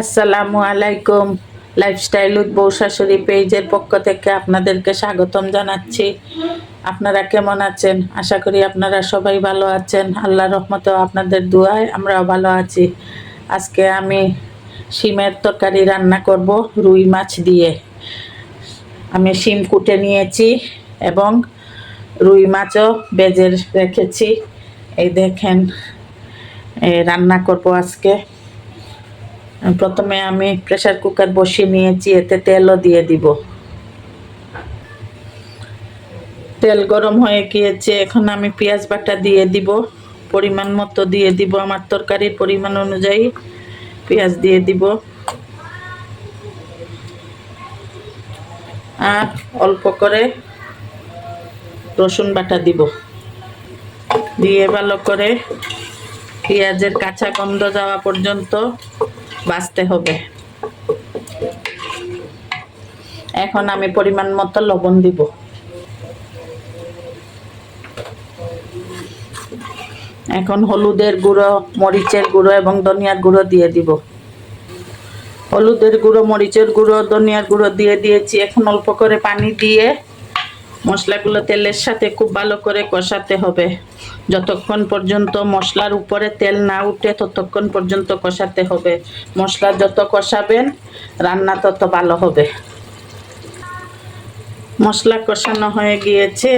আসসালামু আলাইকুম। Lifestyle with বউ শাশুড়ি পেজের পক্ষ থেকে আপনাদেরকে স্বাগতম জানাচ্ছি। আপনারা কেমন আছেন? আশা করি আপনারা সবাই ভালো আছেন। আল্লাহ রহমতেও আপনাদের দুয়ায় আমরাও ভালো আছি। আজকে আমি শিমের তরকারি রান্না করব রুই মাছ দিয়ে। আমি শিম কুটে নিয়েছি এবং রুই মাছও বেজে রেখেছি। এই দেখেন রান্না করব আজকে। প্রথমে আমি প্রেসার কুকার বসিয়ে নিয়েছি, এতে তেলও দিয়ে দিব। তেল গরম হয়ে গিয়েছে, এখন আমি পেঁয়াজ বাটা দিয়ে দিব। পরিমাণ মতো দিয়ে দিব, আমার তরকারির পরিমাণ অনুযায়ী পেঁয়াজ দিয়ে দিব। আর অল্প করে রসুন বাটা দিব। দিয়ে ভালো করে পেঁয়াজের কাঁচা গন্ধ যাওয়া পর্যন্ত বাঁচতে হবে। এখন আমি পরিমাণ মতো লবণ দিব। এখন হলুদের গুঁড়ো, মরিচের গুঁড়ো এবং ধনিয়ার গুঁড়ো দিয়ে দিব। হলুদের গুঁড়ো, মরিচের গুঁড়ো, ধনিয়ার গুঁড়ো দিয়ে দিয়েছি। এখন অল্প করে পানি দিয়ে মশলাগুলো তেলের সাথে খুব ভালো করে কষাতে হবে। যতক্ষণ পর্যন্ত মশলার উপরে তেল না উঠে ততক্ষণ পর্যন্ত কষাতে হবে। মশলা যত কষাবেন, রান্না তত ভালো হবে। মশলা কষানো হয়ে গিয়েছে।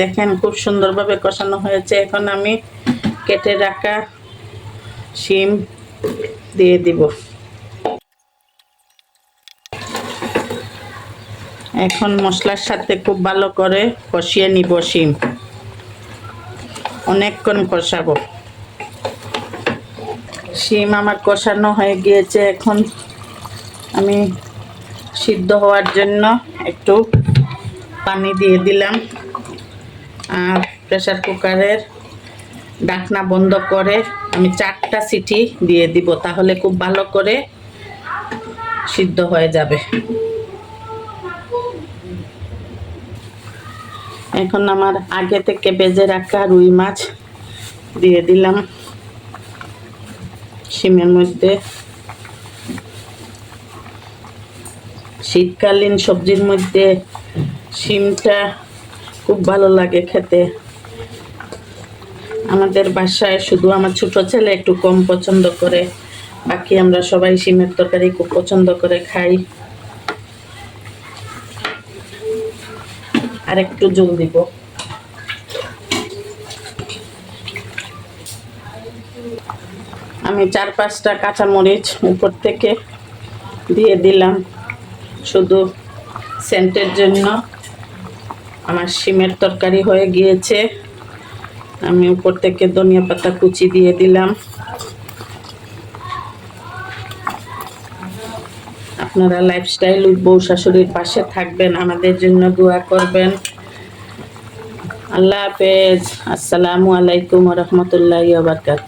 দেখেন খুব সুন্দরভাবে কষানো হয়েছে। এখন আমি কেটে রাখা শিম দিয়ে দিব। এখন মশলার সাথে খুব ভালো করে কষিয়ে নিব শিম। অনেকক্ষণ কষাবো। শিম আমার কষানো হয়ে গিয়েছে এখন। আমি সিদ্ধ হওয়ার জন্য একটু পানি দিয়ে দিলাম। আর প্রেসার কুকারের ডাকনা বন্ধ করে আমি চারটা সিটি দিয়ে দিব, তাহলে খুব ভালো করে সিদ্ধ হয়ে যাবে। এখন আমার আগে থেকে বেজে রাখা রুই মাছ দিয়ে দিলাম। শিমের মধ্যে। শীতকালীন সবজির মধ্যে শিমটা খুব ভালো লাগে খেতে। আমাদের বাসায় শুধু আমার ছোট ছেলে একটু কম পছন্দ করে, বাকি আমরা সবাই শিমের তরকারি খুব পছন্দ করে খাই। আর একটু জল দিব। আমি চার পাঁচটা কাঁচামরিচ উপর থেকে দিয়ে দিলাম। শুধু সেন্টের জন্য। আমার শিমের তরকারি হয়ে গিয়েছে। আমি উপর থেকে ধনিয়া পাতা কুচি দিয়ে দিলাম। আপনারা লাইফস্টাইল বউ শাশুড়ির পাশে থাকবেন, আমাদের জন্য দোয়া করবেন। আল্লাহ হাফেজ। আসসালামু আলাইকুম রহমতুল্লাহ বারকাত